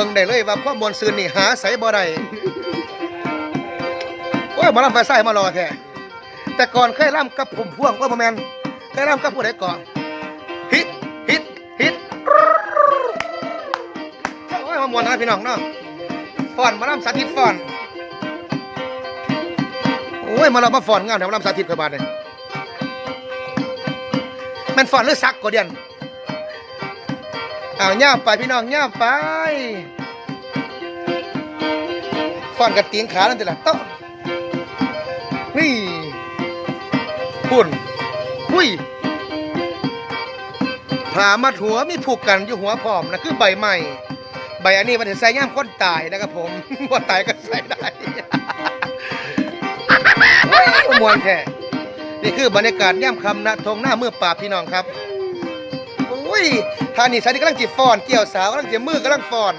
บิ่งได้เลยว่าความมวลซืนนี่หาใสบ่ได้โอ้ยมาลำไฟใส่มารอแท้แต่ก่อนเคยร่ำกับผมพ่วงว่าบ่แมนเคยร่ำกับผู้ใดก่อนฮิตฮิตฮิตโอ้ยมามวนนะพี่น้องเนาะฟอนมาลำสาธิตฟอนโอ้ยมาเรามาฟอนงานแถวมาลำสาธิตกบาดเนี่ยมันฟอนหรือซักก็เดียน เอ้าวย่ไปพี่น้องย่ไปฟันกับตีนขานั่นติละต๊ะนี่ปุ่นหุ้ยผ่ามัดหัวมีผูกกันอยู่หัวพร้อมนะคือใบใหม่ ใบอันนี้มันจะใส่ย่ามคนตายนะครับผมว่าตายก็ใส่ได้โอ้ยมวนแท้นี่คือบรรยากาศย่ำคำนะทงหน้าเมื่อป่าบพี่น้องครับ อ้ยทานี่สานี่กำลังจีบฟอน เกี่ยวสาวกำลังจีบมือกำลังฟอน